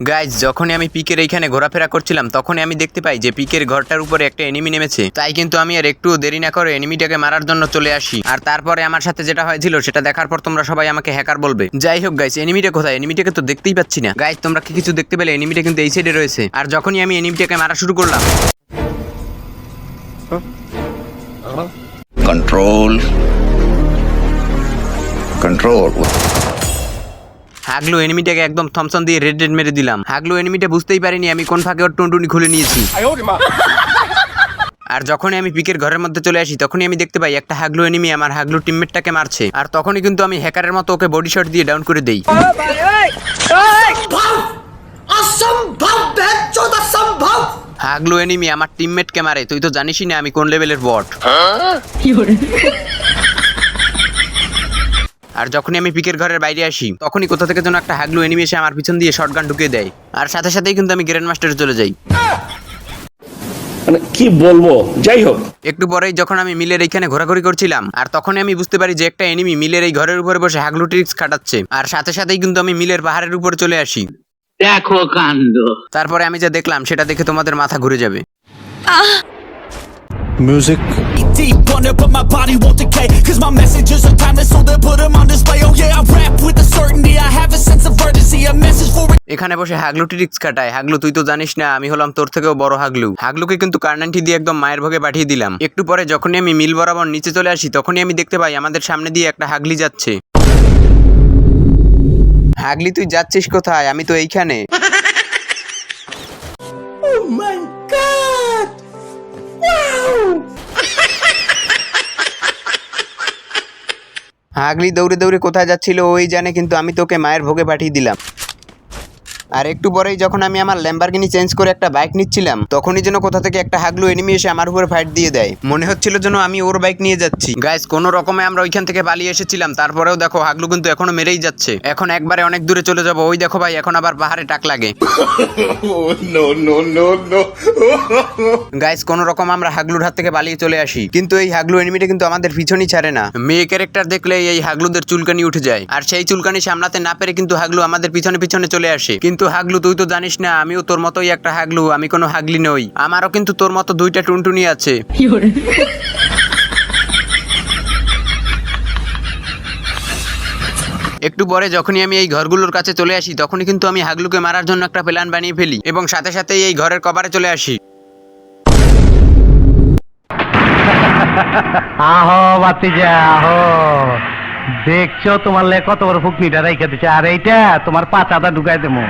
Guys যখনই আমি পিকের এইখানে ঘোরাফেরা করছিলাম, তখনই আমি দেখতে পাই যে পিকের ঘরটার উপরে একটা এনিমি নেমেছে। তাই কিন্তু আমি আর একটু দেরি না করে এনিমিটাকে মারার জন্য চলে আসি। আর তারপরে আমার সাথে যেটা হয়েছিল, সেটা দেখার পর তোমরা সবাই আমাকে হ্যাকার বলবে। যাই হোক গাইজ এনিমিটা কোথায়? এনিমিটাকে তো দেখতেই পাচ্ছি না। গাইজ তোমরা কি কিছু দেখতে পেলে? এনিমিটা কিন্তু এই সাইডে রয়েছে। আর যখনই আমি এনিমিটাকে মারা শুরু করলাম কন্ট্রোল control. হাগলু এনিমিটাকে একদম থমসন দিয়ে রেড রেড মেরে দিলাম। হাগলু এনিমিটা বুঝতেই পারিনি আমি কোন ফাঁকে ওর টুনটুনি খুলে নিয়েছি। আর যখনই আমি পিকের ঘরের মধ্যে চলে আসি তখনই আমি দেখতে পাই একটা হাগলু এনিমি আমার হাগলু টিমমেটটাকে মারছে। আর তখনই কিন্তু আমি হ্যাকারের মতো ওকে বডি শট দিয়ে ডাউন করে দেই। হাগলু এনিমি আমার টিমমেটকে মারে তুই তো জানিসই না আমি কোন লেভেলের বট আর যখনই আমি পিকের ঘরের বাইরে আসি তখনই কোথা থেকে যেন একটা হাগলু এনিমি এসে আমার পিছন দিয়ে শটগান ঢুকিয়ে দেয়। আর সাথে সাথেই কিন্তু আমি গ্র্যান্ড মাস্টারে চলে যাই। মানে কি বলব? যাই হোক। একটু পরেই যখন আমি মিলের এইখানে ঘোরাঘুরি করছিলাম আর তখনই আমি বুঝতে পারি যে একটা এনিমি মিলের এই ঘরের উপরে বসে হাগলু ট্রিক্স খাটাচ্ছে। আর সাথে সাথেই কিন্তু আমি মিলের পাহাড়ের উপরে চলে আসি। দেখো কাণ্ড। তারপরে আমি যা দেখলাম সেটা দেখে তোমাদের মাথা ঘুরে যাবে। Music. Deep on it, but my body won't decay. Cause my messages are timeless, so they put them on display. Oh yeah, I rap with a certainty. I have a sense of urgency, a message for এখানে বসে হাগলু tricks কাটায়। হাগলু তুই তো জানিস না আমি হলাম তোর থেকেও বড় হাগলু। হাগলুকে কিন্তু কার্নান্টি দিয়ে একদম মায়ের ভোগে পাঠিয়ে দিলাম। একটু পরে যখনই আমি মিল বরাবর নিচে চলে আসি তখনই আমি দেখতে পাই আমাদের সামনে দিয়ে একটা হাগলি যাচ্ছে। হাগলি তুই যাচ্ছিস কোথায়? আমি তো এইখানে। হাগলি দৌড়ে দৌড়ে কোথায় যাচ্ছিল ওই জানে কিন্তু আমি তোকে মায়ের ভোগে পাঠিয়ে দিলাম। আর একটু পরেই যখন আমি আমার ল্যাম্বারগিনি চেঞ্জ করে একটা বাইক নিচ্ছিলাম তখনই যেন কোথা থেকে একটা হাগলু এনিমি এসে আমার উপরে ফাইট দিয়ে দেয়। মনে হচ্ছিল যেন আমি ওর বাইক নিয়ে যাচ্ছি। গাইস কোনো রকমে আমরা ওইখান থেকে পালিয়ে এসেছিলাম তারপরেও দেখো হাগলু কিন্তু এখনও মেরেই যাচ্ছে। এখন একবারে অনেক দূরে চলে যাব। ওই দেখো ভাই এখন আবার পাহাড়ে টাক লাগে। গাইস কোন রকম আমরা হাগলুর হাত থেকে পালিয়ে চলে আসি। কিন্তু এই হাগলু এনিমিটা কিন্তু আমাদের পিছনই ছাড়ে না। মেয়ে ক্যারেক্টার দেখলে এই হাগলুদের চুলকানি উঠে যায়। আর সেই চুলকানি সামলাতে না পেরে কিন্তু হাগলু আমাদের পিছনে পিছনে চলে আসে। কিন্তু হাগলু, তুই তো জানিস না, আমিও তোর মতোই একটা হাগলু, আমি কোনো হাগলি নই। আমারও কিন্তু তোর মতো দুইটা টুনটুনি আছে। একটু পরে যখনই আমি এই ঘরগুলোর কাছে চলে আসি, তখনই কিন্তু আমি হাগলুকে মারার জন্য একটা প্ল্যান বানিয়ে ফেলি এবং সাথে সাথে এই ঘরের কভারে চলে আসি। আহো বাতিজা আহো। দেখছ তোমার লে কত বড় ফুকনিটা রেখে দিচ্ছে আর এইটা তোমার পাতাটা ঢুকাই দেবো।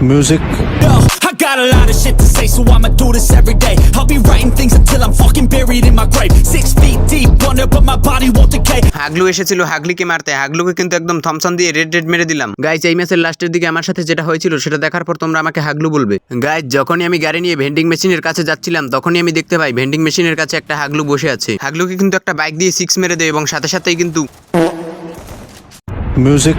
Music. Yo, I got a lot of shit to say, so I'ma do this every day. I'll be writing things until I'm fucking buried in my grave. Six feet deep under, but my body won't decay. হাগলু এসেছিল হাগলিকে মারতে হাগলুকে কিন্তু একদম Thomson দিয়ে red red মেরে দিলাম guys এই ম্যাচের লাস্টের দিকে আমার সাথে যেটা হয়েছিল সেটা দেখার পর তোমরা আমাকে হাগলু বলবে গাইজ যখনই আমি গাড়ি নিয়ে ভেন্ডিং মেশিনের কাছে যাচ্ছিলাম তখনই আমি দেখতে পাই ভেন্ডিং মেশিনের কাছে একটা হাগলু বসে আছে হাগলুকে কিন্তু একটা বাইক দিয়ে সিক্স মেরে দেয় এবং সাথে সাথেই কিন্তু Music.